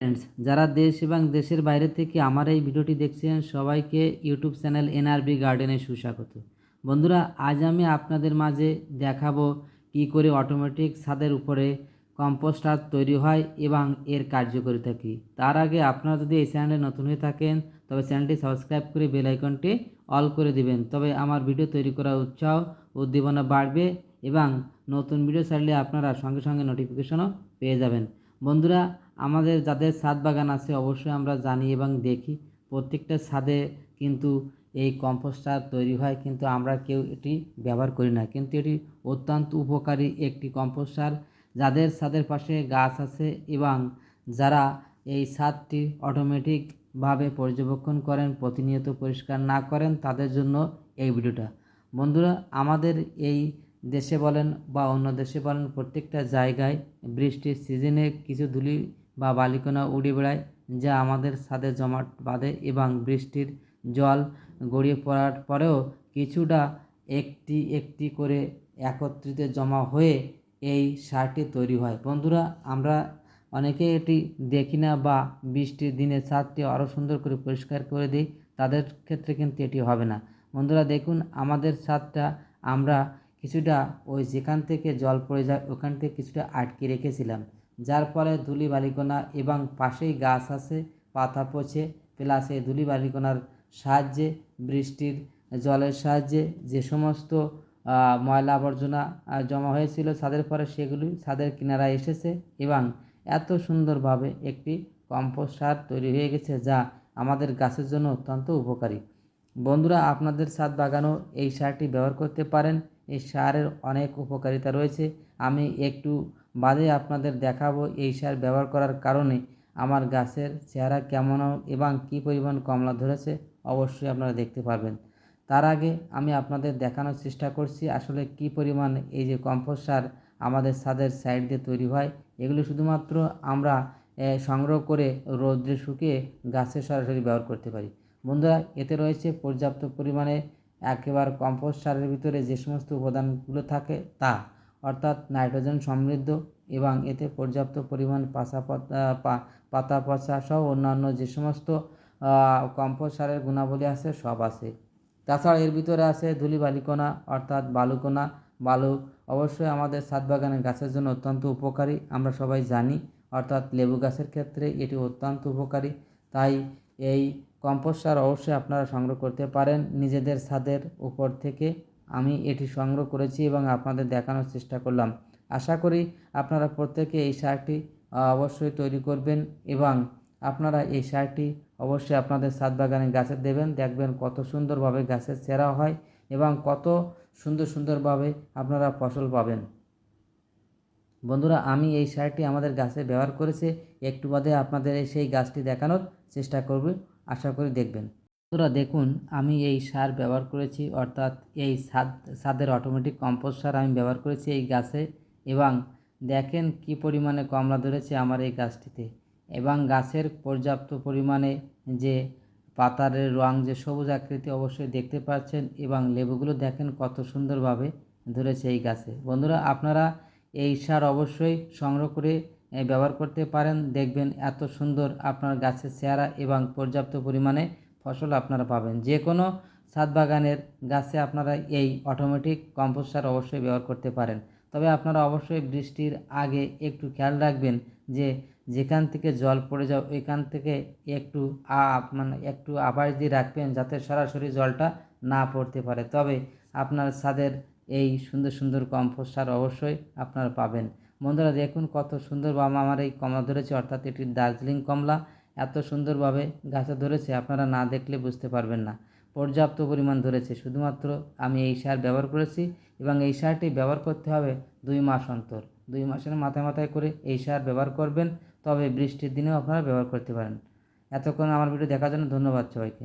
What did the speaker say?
Friends যারা দেশ এবং দেশের বাইরে থেকে আমার এই ভিডিওটি দেখছেন, সবাইকে ইউটিউব চ্যানেল এনআরবি গার্ডেনে সুস্বাগত। বন্ধুরা, আজ আমি আপনাদের মাঝে দেখাবো কি করে অটোমেটিক ছাদের উপরে কম্পোস্টার তৈরি হয় এবং এর কার্যকারিতা কী। তার আগে আপনারা যদি এই চ্যানেলে নতুন হয়ে থাকেন, তবে চ্যানেলটি সাবস্ক্রাইব করে বেল আইকনটি অল করে দিবেন। তবে আমার ভিডিও তৈরি করার উৎসাহ, উদ্দীপনা বাড়বে এবং নতুন ভিডিও ছাড়লে আপনারা সঙ্গে সঙ্গে নোটিফিকেশনও পেয়ে যাবেন। বন্ধুরা আমাদের যাদের ছাদ বাগান আছে অবশ্যই আমরা জানি এবং দেখি। প্রত্যেকটা ছাদে কিন্তু এই কম্পোস্টার তৈরি হয়, কিন্তু আমরা কেউ এটি ব্যবহার করি না। কিন্তু এটি অত্যন্ত উপকারী একটি কম্পোস্টার যাদের ছাদের পাশে গাছ আছে এবং যারা এই ছাদটি অটোমেটিকভাবে পর্যবেক্ষণ করেন, প্রতিনিয়ত পরিষ্কার না করেন, তাদের জন্য এই ভিডিওটা। বন্ধুরা, আমাদের এই দেশে বলেন বা অন্য দেশে বলেন, প্রত্যেকটা জায়গায় বৃষ্টির সিজনে কিছু ধুলি বা বালিকণা উড়ে বেড়ায়, যা আমাদের ছাদে জমাট বাঁধে এবং বৃষ্টির জল গড়িয়ে পড়ার পরেও কিছুটা একটি একটি করে একত্রিত জমা হয়ে এই সারটি তৈরি হয়। বন্ধুরা, আমরা অনেকে এটি দেখি না বা বৃষ্টির দিনে ছাদটি আরও সুন্দর করে পরিষ্কার করে দিই, তাদের ক্ষেত্রে কিন্তু এটি হবে না। বন্ধুরা, দেখুন, আমাদের ছাদটা আমরা কিছুটা ওই যেখান থেকে জল পড়ে যায়, ওখান থেকে কিছুটা আটকে রেখেছিলাম। যার ফলে ধুলি বালিকণা এবং পাশেই গাছ আছে, পাতা পচে। প্লাস এই ধুলি বালিকণার সাহায্যে, বৃষ্টির জলের সাহায্যে যে সমস্ত ময়লা আবর্জনা জমা হয়েছিল, ছাদের পরে সেগুলি ছাদের কিনারা এসেছে এবং এত সুন্দরভাবে একটি কম্পোস্ট সার তৈরি হয়ে গেছে যা আমাদের গাছের জন্য অত্যন্ত উপকারী। বন্ধুরা, আপনাদের ছাদ বাগানও এই সারটি ব্যবহার করতে পারেন। এই সারের অনেক উপকারিতা রয়েছে। আমি একটু বাদে আপনাদের দেখাবো এই সার ব্যবহার করার কারণে আমার গাছের চেহারা কেমন এবং কী পরিমাণ কমলা ধরেছে অবশ্যই আপনারা দেখতে পারবেন। তার আগে আমি আপনাদের দেখানোর চেষ্টা করছি আসলে কি পরিমাণ এই যে কম্পোস্ট সার আমাদের ছাদের সাইড দিয়ে তৈরি হয়, এগুলো শুধুমাত্র আমরা সংগ্রহ করে রৌদ্রে শুকিয়ে গাছে সরাসরি ব্যবহার করতে পারি। বন্ধুরা, এতে রয়েছে পর্যাপ্ত পরিমাণে একেবারে কম্পোস্ট সারের ভিতরে যে সমস্ত উপাদানগুলো থাকে তা অর্থাৎ নাইট্রোজেন সমৃদ্ধ এবং এতে পর্যাপ্ত পরিমাণ পাশা পাতা পচা সহ অন্যান্য যে সমস্ত কম্পোস্ট সারের গুণাবলী আছে, সব আছে। তাছাড়া এর ভিতরে আছে ধুলি বালিকণা অর্থাৎ বালুকণা বালু অবশ্যই আমাদের ছাদ বাগানের গাছের জন্য অত্যন্ত উপকারী, আমরা সবাই জানি। অর্থাৎ লেবু গাছের ক্ষেত্রে এটি অত্যন্ত উপকারী। তাই এই কম্পোস্ট সার অবশ্যই আপনারা সংগ্রহ করতে পারেন নিজেদের ছাদের উপর থেকে। আমি এটি সংগ্রহ করেছি এবং আপনাদের দেখানোর চেষ্টা করলাম। আশা করি আপনারা প্রত্যেকে এই সারটি অবশ্যই তৈরি করবেন এবং আপনারা এই সারটি অবশ্যই আপনাদের ছাদ বাগানে গাছে দেবেন। দেখবেন কত সুন্দরভাবে গাছের চেরা হয় এবং কত সুন্দর সুন্দরভাবে আপনারা ফসল পাবেন। বন্ধুরা, আমি এই সারটি আমাদের গাছে ব্যবহার করেছে। একটু বাদে আপনাদের সেই গাছটি দেখানোর চেষ্টা করবে। আশা করি দেখবেন। বন্ধুরা, দেখুন, আমি এই সার ব্যবহার করেছি, অর্থাৎ এই সাদ, সাদের অটোমেটিক কম্পোস্ট সার আমি ব্যবহার করেছি এই গাছে এবং দেখেন কি পরিমাণে কমলা ধরেছে আমার এই গাছটিতে এবং গাছের পর্যাপ্ত পরিমাণে যে পাতার রং, যে সবুজ আকৃতি অবশ্যই দেখতে পাচ্ছেন এবং লেবুগুলো দেখেন কত সুন্দরভাবে ধরেছে এই গাছে। বন্ধুরা, আপনারা এই সার অবশ্যই সংগ্রহ করে ব্যবহার করতে পারেন, দেখবেন এত সুন্দর আপনার গাছের চেহারা এবং পর্যাপ্ত পরিমাণে ফসল আপনারা পাবেন। যে কোনো ছাদ বাগানের গাছে আপনারা এই অটোমেটিক কম্পোস্ট সার অবশ্যই ব্যবহার করতে পারেন। তবে আপনারা অবশ্যই বৃষ্টির আগে একটু খেয়াল রাখবেন যে যেখান থেকে জল পড়ে যাও ওইখান থেকে একটু মানে একটু আবাস দিয়ে রাখবেন যাতে সরাসরি জলটা না পড়তে পারে। তবে আপনার ছাদের এই সুন্দর সুন্দর কম্পোস্ট সার অবশ্যই আপনারা পাবেন। বন্ধুরা, দেখুন কত সুন্দরভাবে আমার এই কমলা ধরেছে, অর্থাৎ এটি দার্জিলিং কমলা। এত সুন্দরভাবে গাছে ধরেছে, আপনারা না দেখলে বুঝতে পারবেন না। পর্যাপ্ত পরিমাণ ধরেছে। শুধুমাত্র আমি এই সার ব্যবহার করেছি এবং এই সারটি ব্যবহার করতে হবে দুই মাস অন্তর। দুই মাসের মাথায় মাথায় করে এই সার ব্যবহার করবেন, তবে বৃষ্টির দিনেও আপনারা ব্যবহার করতে পারেন। এতক্ষণ আমার ভিডিও দেখার জন্য ধন্যবাদ সবাইকে।